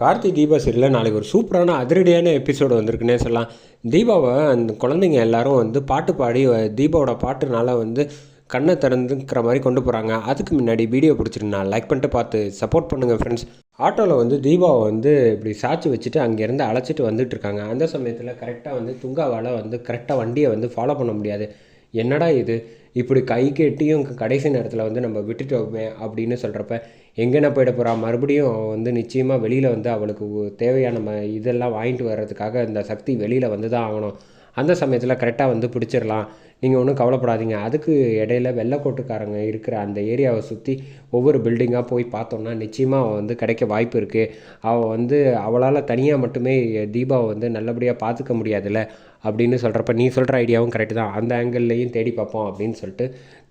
கார்த்தி தீபா சீரியலில் நாளைக்கு ஒரு சூப்பரான அதிரடியான எபிசோடு வந்திருக்குன்னே சொல்லலாம். தீபாவை அந்த குழந்தைங்க எல்லாரும் வந்து பாட்டு பாடி தீபாவோட பாட்டுனால வந்து கண்ணை திறந்துக்கிற மாதிரி கொண்டு போகிறாங்க அதுக்கு முன்னாடி வீடியோ பிடிச்சிருந்தா லைக் பண்ணிட்டு பார்த்து சப்போர்ட் பண்ணுங்கள் ஃப்ரெண்ட்ஸ் ஆட்டோவில் வந்து தீபாவை வந்து இப்படி சாட்சி வச்சுட்டு அங்கேருந்து அழைச்சிட்டு வந்துட்டு இருக்காங்க. அந்த சமயத்தில் கரெக்டாக வந்து துங்காவால் வந்து கரெக்டாக வண்டியை வந்து ஃபாலோ பண்ண முடியாது. என்னடா இது? இப்படி கை கெட்டியும் கடைசி நேரத்தில் வந்து நம்ம விட்டுட்டோமே அப்படின்னு சொல்கிறப்ப எங்கேன போயிட போகிறா மறுபடியும் வந்து நிச்சயமாக வெளியில் வந்து அவளுக்கு தேவையான ம இதெல்லாம் வாங்கிட்டு வர்றதுக்காக இந்த சக்தி வெளியில் வந்து தான் ஆகணும். அந்த சமயத்தில் கரெக்டாக வந்து பிடிச்சிடலாம் நீங்கள் ஒன்றும் கவலைப்படாதீங்க. அதுக்கு இடையில வெள்ளக்கோட்டுக்காரங்க இருக்கிற அந்த ஏரியாவை சுற்றி ஒவ்வொரு பில்டிங்காக போய் பார்த்தோம்னா நிச்சயமாக அவள் வந்து கிடைக்க வாய்ப்பு இருக்குது அவள் வந்து அவளால் தனியாக மட்டுமே தீபாவை வந்து நல்லபடியாக பார்த்துக்க முடியாதுல்ல அப்படின்னு சொல்கிறப்ப நீ சொல்கிற ஐடியாவும் கரெக்டு தான். அந்த ஆங்கிள்லேயும் தேடி பார்ப்போம். அப்படின்னு சொல்லிட்டு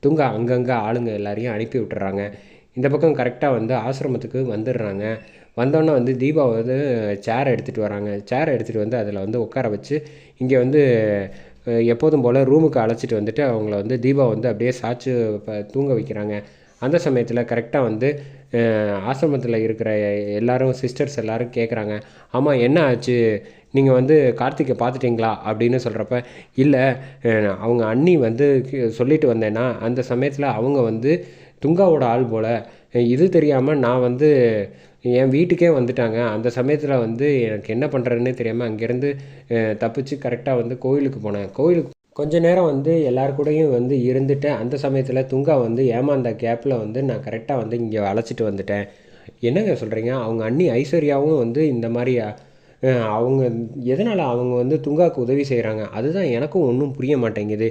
துங்கா அங்கங்கே ஆளுங்க எல்லாரையும் அனுப்பி விட்டுறாங்க. இந்த பக்கம் கரெக்டாக வந்து ஆசிரமத்துக்கு வந்துடுறாங்க. வந்தோடனே வந்து தீபா வந்து சேர் எடுத்துகிட்டு வராங்க. சேர் எடுத்துகிட்டு வந்து அதில் வந்து உட்கார வச்சு இங்கே வந்து எப்போதும் போல் ரூமுக்கு அழைச்சிட்டு வந்துட்டு அவங்கள வந்து தீபா வந்து அப்படியே சாச்சு ப- தூங்க வைக்கிறாங்க. அந்த சமயத்தில் கரெக்டாக வந்து ஆசிரமத்தில் இருக்கிற எல்லாரும் சிஸ்டர்ஸ் எல்லோரும் கேட்குறாங்க ஆமாம் என்ன ஆச்சு? நீங்கள் வந்து கார்த்திகை பார்த்துட்டிங்களா? அப்படின்னு சொல்கிறப்ப இல்லை அவங்க அண்ணி வந்து சொல்லிட்டு வந்தேன்னா அந்த சமயத்தில் அவங்க வந்து துங்காவோட ஆள் போல். இது தெரியாமல் நான் வந்து என் வீட்டுக்கே வந்துட்டாங்க. அந்த சமயத்தில் வந்து எனக்கு என்ன பண்ணுறதுன்னு தெரியாமல் அங்கேருந்து தப்பிச்சு கரெக்டாக வந்து கோயிலுக்கு போனேன். கோயிலுக்கு கொஞ்ச நேரம் வந்து எல்லார் கூடயும் வந்து இருந்துட்டேன். அந்த சமயத்தில் துங்கா வந்து ஏமாந்த கேப்பில் வந்து நான் கரெக்டாக வந்து இங்கே அழைச்சிட்டு வந்துட்டேன். என்னங்க சொல்கிறீங்க அவங்க அண்ணி ஐஸ்வர்யாவும் வந்து இந்த மாதிரி அவங்க எதனால் அவங்க வந்து துங்காவுக்கு உதவி செய்கிறாங்க அதுதான் எனக்கும் ஒன்றும் புரிய மாட்டேங்குது.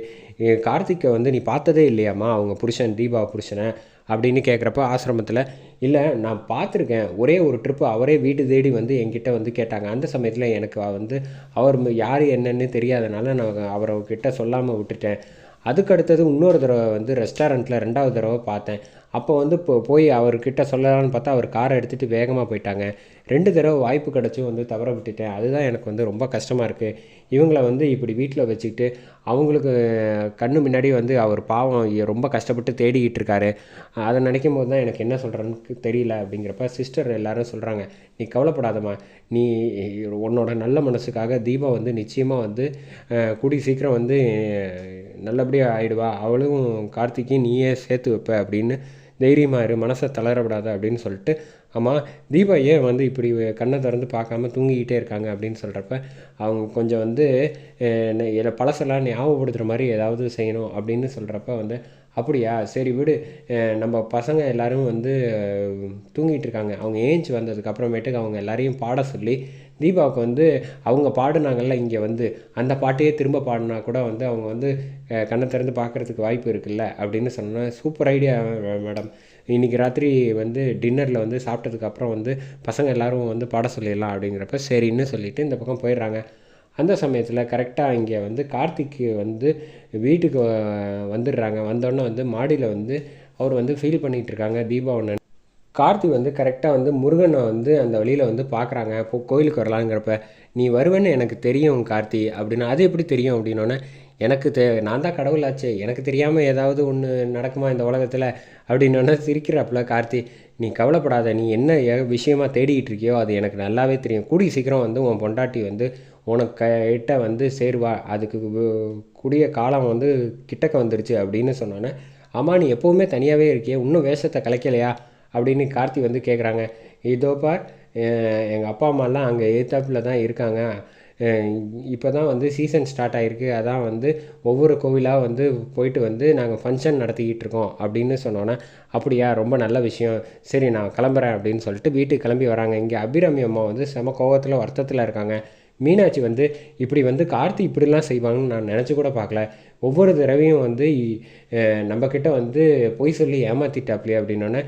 கார்த்திக்கை வந்து நீ பார்த்ததே இல்லையாம்மா அவங்க புருஷன் தீபா புருஷனை அப்படின்னு கேட்குறப்ப ஆசிரமத்தில் இல்லை நான் பார்த்துருக்கேன். ஒரே ஒரு ட்ரிப்பு அவரே வீடு தேடி வந்து என்கிட்ட வந்து கேட்டாங்க. அந்த சமயத்தில் எனக்கு வந்து அவர் யார் என்னன்னு தெரியாதனால நான் அவரை கிட்ட சொல்லாமல் விட்டுட்டேன். அதுக்கு அடுத்தது இன்னொரு தடவை வந்து ரெஸ்டாரண்ட்டில் ரெண்டாவது தடவை பார்த்தேன். அப்போ வந்து இப்போ போய் அவர்கிட்ட சொல்லலாம்னு பார்த்தா அவர் காரை எடுத்துகிட்டு வேகமாக போயிட்டாங்க. ரெண்டு தடவை வாய்ப்பு கிடச்சும் வந்து தவற விட்டுட்டேன். அதுதான் எனக்கு வந்து ரொம்ப கஷ்டமாக இருக்குது இவங்கள வந்து இப்படி வீட்டில் வச்சுக்கிட்டு அவங்களுக்கு கண்ணு முன்னாடி வந்து அவர் பாவம் ரொம்ப கஷ்டப்பட்டு தேடிக்கிட்டு இருக்காரு. அதை நினைக்கும் போது தான் எனக்கு என்ன சொல்கிறேன்னு தெரியல அப்படிங்கிறப்ப சிஸ்டர் எல்லாரும் சொல்கிறாங்க நீ கவலைப்படாதம்மா. நீ உன்னோட நல்ல மனசுக்காக தீபா வந்து நிச்சயமாக வந்து குடி கூடி சீக்கிரம் வந்து நல்லபடியாக ஆகிடுவா அவளும் கார்த்திக்கையும் நீயே சேர்த்து வைப்ப அப்படின்னு தைரியமாக இரு மனசை தளரப்படாத அப்படின்னு சொல்லிட்டு ஆமாம் தீபா ஏன் வந்து இப்படி கண்ணை திறந்து பார்க்காம தூங்கிக்கிட்டே இருக்காங்க? அப்படின்னு சொல்கிறப்ப அவங்க கொஞ்சம் வந்து அஹ், பழசெல்லாம் ஞாபகப்படுத்துகிற மாதிரி ஏதாவது செய்யணும் அப்படின்னு சொல்கிறப்ப வந்து அப்படியா? சரி விடு. நம்ம பசங்க எல்லாரும் வந்து தூங்கிட்டு இருக்காங்க. அவங்க ஏஞ்சி வந்ததுக்கு அப்புறமேட்டுக்கு அவங்க எல்லாரையும் பாட சொல்லி தீபாவுக்கு வந்து அவங்க பாடுனாங்கல்ல இங்கே வந்து அந்த பாட்டையே திரும்ப பாடினா கூட வந்து அவங்க வந்து கண்ணை திறந்து பார்க்கறதுக்கு வாய்ப்பு இருக்குல்ல? அப்படின்னு சொன்னேன் சூப்பர் ஐடியா மேடம். இன்றைக்கி ராத்திரி வந்து டின்னரில் வந்து சாப்பிட்டதுக்கப்புறம் வந்து பசங்க எல்லாரும் வந்து பாட சொல்லிடலாம். அப்படிங்கிறப்ப சரின்னு சொல்லிவிட்டு இந்த பக்கம் போயிடுறாங்க. அந்த சமயத்தில் கரெக்டாக இங்கே வந்து கார்த்திக்கு வந்து வீட்டுக்கு வந்துடுறாங்க. வந்தோடனே வந்து மாடியில் வந்து அவர் வந்து ஃபீல் பண்ணிகிட்டு இருக்காங்க தீபாவனன் கார்த்தி வந்து கரெக்டாக வந்து முருகனை வந்து அந்த வழியில் வந்து பார்க்குறாங்க இப்போ கோயிலுக்கு வரலாங்கிறப்ப நீ வருவேன்னு எனக்கு தெரியும் கார்த்தி அப்படின்னா அது எப்படி தெரியும்? அப்படின்னோடனே எனக்கு தெ நான் தான் கடவுளாச்சே எனக்கு தெரியாமல் ஏதாவது ஒன்று நடக்குமா இந்த உலகத்தில்? அப்படின்னோடனே சிரிக்கிறாப்புல கார்த்தி. நீ கவலைப்படாத நீ என்ன விஷயமா தேடிக்கிட்டு இருக்கியோ அது எனக்கு நல்லாவே தெரியும். கூடிய சீக்கிரம் வந்து உன் பொண்டாட்டி வந்து உனக்கு கிட்ட வந்து சேருவா. அதுக்கு கூடிய காலம் வந்து கிட்டக்க வந்துருச்சு அப்படின்னு சொன்னோன்னே ஆமாம் நீ எப்போவுமே தனியாகவே இருக்கியே இன்னும் வேஷத்தை கலைக்கலையா? அப்படின்னு கார்த்தி வந்து கேட்குறாங்க இதோ பார் எங்கள் அப்பா அம்மாலாம் அங்கே எதிர்த்தாப்புல தான் இருக்காங்க. இப்போ தான் வந்து சீசன் ஸ்டார்ட் ஆகிருக்கு அதான் வந்து ஒவ்வொரு கோவிலாக வந்து போயிட்டு வந்து நாங்கள் ஃபங்க்ஷன் நடத்திக்கிட்டு இருக்கோம் அப்படின்னு சொன்னோன்னே அப்படியா ரொம்ப நல்ல விஷயம். சரி நான் கிளம்புறேன் அப்படின்னு சொல்லிட்டு வீட்டுக்கு கிளம்பி வராங்க. இங்கே அபிராமி அம்மா வந்து செம கோவத்தில் வருத்தத்தில் இருக்காங்க. மீனாட்சி வந்து இப்படி வந்து கார்த்தி இப்படிலாம் செய்வாங்கன்னு நான் நினச்சி கூட பார்க்கல. ஒவ்வொரு தடவையும் வந்து இ- நம்மக்கிட்ட வந்து பொய் சொல்லி ஏமாத்திட்டாப்லையே அப்படின்னோடனே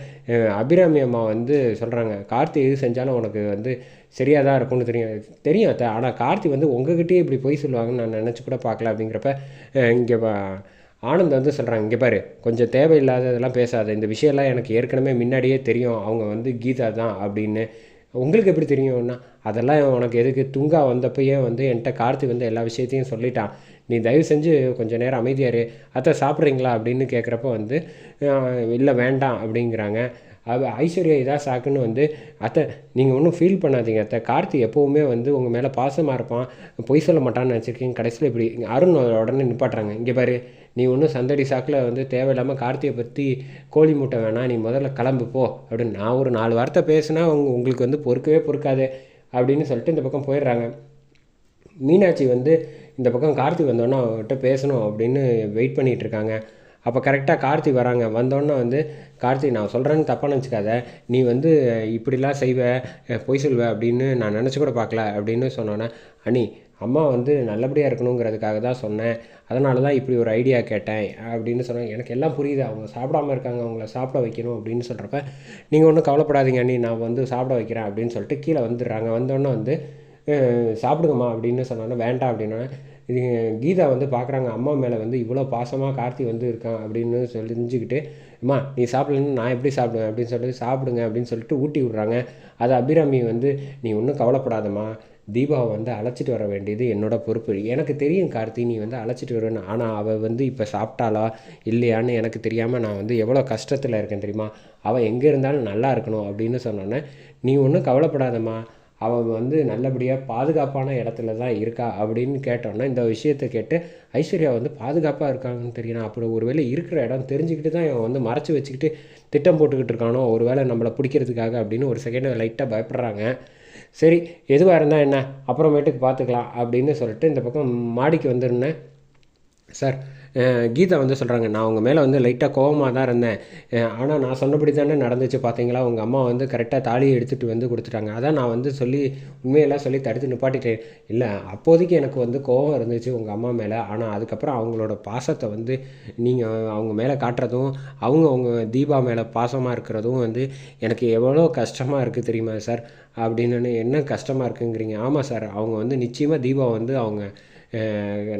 அபிராமி அம்மா வந்து சொல்கிறாங்க கார்த்தி எது செஞ்சாலும் உனக்கு வந்து சரியாக தான் இருக்கும்னு தெரியும். தெரியும் அத்தை. ஆனால் கார்த்தி வந்து உங்ககிட்டயே இப்படி பொய் சொல்லுவாங்கன்னு நான் நினச்சி கூட பார்க்கல அப்படிங்கிறப்ப இங்கே ஆனந்த் வந்து சொல்கிறாங்க இங்கே பாரு கொஞ்சம் தேவையில்லாததெல்லாம் பேசாத. இந்த விஷயம்லாம் எனக்கு ஏற்கனவே முன்னாடியே தெரியும். அவங்க வந்து கீதா தான் அப்படின்னு. உங்களுக்கு எப்படி தெரியும்னா அதெல்லாம் உனக்கு எதுக்கு? துங்கா வந்தப்பயே வந்து என்கிட்ட கார்த்தி வந்து எல்லா விஷயத்தையும் சொல்லிட்டான். நீ தயவு செஞ்சு கொஞ்சம் நேரம் அமைதியாரு அத்தை சாப்பிட்றீங்களா? அப்படின்னு கேட்குறப்ப வந்து இல்லை வேண்டாம். அப்படிங்கிறாங்க. அவள் ஐஸ்வர்யா இதாக சாக்குன்னு வந்து அத்தை நீங்கள் ஒன்றும் ஃபீல் பண்ணாதீங்க அத்தை. கார்த்தி எப்போவுமே வந்து உங்கள் மேலே பாசமாக இருப்பான். பொய் சொல்ல மாட்டான்னு நினச்சிருக்கீங்க. கடைசியில் இப்படி அருண் உடனே நிப்பாட்டுறாங்க. இங்கே பாரு நீ ஒன்றும் சந்தடி சாக்கில் வந்து தேவையில்லாமல் கார்த்தியை பற்றி கோழி மூட்டை வேணாம் நீ முதல்ல கிளம்பு போ அப்படின்னு நான் ஒரு நாலு வார்த்தை பேசுனா உங்க உங்களுக்கு வந்து பொறுக்கவே பொறுக்காது அப்படின்னு சொல்லிட்டு இந்த பக்கம் போயிடுறாங்க. மீனாட்சி வந்து இந்த பக்கம் கார்த்தி வந்தோன்னே அவர்கிட்ட பேசணும் அப்படின்னு வெயிட் பண்ணிகிட்டு இருக்காங்க. அப்போ கரெக்டாக கார்த்தி வராங்க. வந்தோடனே வந்து கார்த்தி நான் சொல்கிறேன்னு தப்பாக நினச்சிக்காத. நீ வந்து இப்படிலாம் செய்வ பொய் சொல்வ அப்படின்னு நான் நினச்சி கூட பார்க்கல அப்படின்னு சொன்னோன்னே அனி அம்மா வந்து நல்லபடியாக இருக்கணுங்கிறதுக்காக தான் சொன்னேன். அதனால தான் இப்படி ஒரு ஐடியா கேட்டேன் அப்படின்னு சொன்னேன் எனக்கு எல்லாம் புரியுது. அவங்க சாப்பிடாம இருக்காங்க. அவங்கள சாப்பிட வைக்கணும் அப்படின்னு சொல்கிறப்ப நீங்கள் ஒன்றும் கவலைப்படாதீங்க அண்ணி. நான் வந்து சாப்பிட வைக்கிறேன் அப்படின்னு சொல்லிட்டு கீழே வந்துடுறாங்க. வந்தோடனே வந்து சாப்பிடுங்கம்மா அப்படின்னு சொன்னோன்னே வேண்டாம் அப்படின்னோடனே இது கீதா வந்து பார்க்குறாங்க அம்மா மேலே வந்து இவ்வளோ பாசமாக கார்த்தி வந்து இருக்கான் அப்படின்னு தெரிஞ்சுக்கிட்டு அம்மா நீ சாப்பிடலன்னு நான் எப்படி சாப்பிடுவேன்? அப்படின்னு சொல்லிட்டு சாப்பிடுங்க அப்படின்னு சொல்லிட்டு ஊட்டி விட்றாங்க. அது அபிராமி வந்து நீ ஒன்றும் கவலைப்படாதம்மா தீபாவை வந்து அழைச்சிட்டு வர வேண்டியது என்னோட பொறுப்பு. எனக்கு தெரியும் கார்த்தி நீ வந்து அழைச்சிட்டு வருவேன்னு. ஆனால் அவள் வந்து இப்போ சாப்பிட்டாளா இல்லையான்னு எனக்கு தெரியாமல் நான் வந்து எவ்வளோ கஷ்டத்தில் இருக்கேன் தெரியுமா? அவள் எங்கே இருந்தாலும் நல்லா இருக்கணும் அப்படின்னு சொன்னோன்னே நீ ஒன்றும் கவலைப்படாதம்மா அவள் வந்து நல்லபடியாக பாதுகாப்பான இடத்துல தான் இருக்கா அப்படின்னு கேட்டோன்னா இந்த விஷயத்தை கேட்டு ஐஸ்வர்யா வந்து பாதுகாப்பாக இருக்காங்கன்னு தெரியணும். ஒரு ஒருவேளை இருக்கிற இடம் தெரிஞ்சுக்கிட்டு தான் இவன் வந்து மறைச்சி வச்சுக்கிட்டு திட்டம் போட்டுக்கிட்டு இருக்கானோ ஒரு வேளை நம்மளை பிடிக்கிறதுக்காக அப்படின்னு ஒரு செகண்ட் லைட்டாக பயப்படுறாங்க. சரி எதுவாக இருந்தால் என்ன? அப்புறமேட்டுக்கு பார்த்துக்கலாம் அப்படின்னு சொல்லிட்டு இந்த பக்கம் மாடிக்கு வந்துருந்தேன். சார் கீதா வந்து சொல்கிறாங்க நான் உங்கள் மேலே வந்து லைட்டாக கோவமாக தான் இருந்தேன். ஆனால் நான் சொன்னபடி தானே நடந்துச்சு பார்த்தீங்களா உங்கள் அம்மா வந்து கரெக்டாக தாலியை எடுத்துகிட்டு வந்து கொடுத்துட்டாங்க. அதான் நான் வந்து சொல்லி உண்மையெல்லாம் சொல்லி தடுத்து நிப்பாட்டிட்டேன். இல்லை அப்போதைக்கு எனக்கு வந்து கோவம் இருந்துச்சு உங்கள் அம்மா மேலே. ஆனால் அதுக்கப்புறம் அவங்களோட பாசத்தை வந்து நீங்கள் அவங்க மேலே காட்டுறதும் அவங்க அவங்க தீபா மேலே பாசமாக இருக்கிறதும் வந்து எனக்கு எவ்வளோ கஷ்டமாக இருக்குது தெரியுமா சார்? அப்படின்னு என்ன கஷ்டமாக இருக்குங்கிறீங்க? ஆமாம் சார் அவங்க வந்து நிச்சயமாக தீபா வந்து அவங்க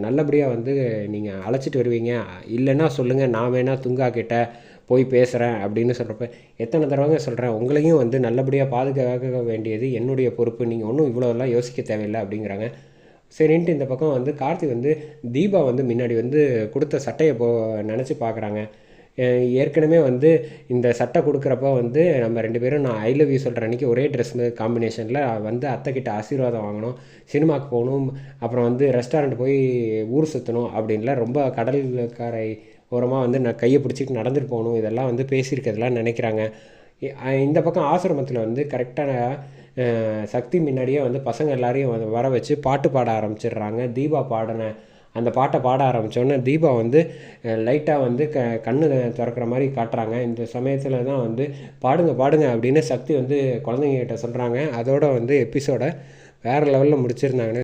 நல்லபடியாக வந்து நீங்கள் அழைச்சிட்டு வருவீங்க. இல்லைன்னா சொல்லுங்கள் நான் வேணால் துங்கா கிட்ட போய் பேசுகிறேன் அப்படின்னு சொல்கிறப்ப எத்தனை தடவைங்க சொல்கிறேன் உங்களையும் வந்து நல்லபடியாக பாதுகாக்க வேண்டியது என்னுடைய பொறுப்பு நீங்கள் ஒன்றும் இவ்வளோலாம் யோசிக்க தேவையில்லை அப்படிங்கிறாங்க. சரின்ட்டு இந்த பக்கம் வந்து கார்த்தி வந்து தீபா வந்து முன்னாடி வந்து கொடுத்த சட்டையை போ நினச்சி பார்க்குறாங்க ஏற்கனவே வந்து இந்த சட்டை கொடுக்குறப்ப வந்து நம்ம ரெண்டு பேரும் நான் ஐ லவ் யூ சொல்கிற அன்றைக்கி ஒரே ட்ரெஸ் காம்பினேஷனில் வந்து அத்தைக்கிட்ட ஆசீர்வாதம் வாங்கணும் சினிமாவுக்கு போகணும் அப்புறம் வந்து ரெஸ்டாரண்ட் போய் ஊர் சுற்றணும் அப்படின்லாம் ரொம்ப கடல்காரை ஓரமாக வந்து நான் கையை பிடிச்சிட்டு நடந்துட்டு போகணும் இதெல்லாம் வந்து பேசியிருக்கிறதுலாம் நினைக்கிறாங்க. இந்த பக்கம் ஆசிரமத்தில் வந்து கரெக்டான சக்தி முன்னாடியே வந்து பசங்க எல்லாரையும் வர வச்சு பாட்டு பாட ஆரம்பிச்சிடுறாங்க. தீபா பாடின அந்த பாட்டை பாட ஆரம்பித்தோடனே தீபா வந்து லைட்டாக வந்து க கண்ணு திறக்கிற மாதிரி காட்டுறாங்க. இந்த சமயத்தில் தான் வந்து பாடுங்க பாடுங்க அப்படின்னு சக்தி வந்து குழந்தைங்கக்கிட்ட சொல்கிறாங்க அதோட வந்து எபிசோடை வேறு லெவலில் முடிச்சிருந்தாங்கன்னு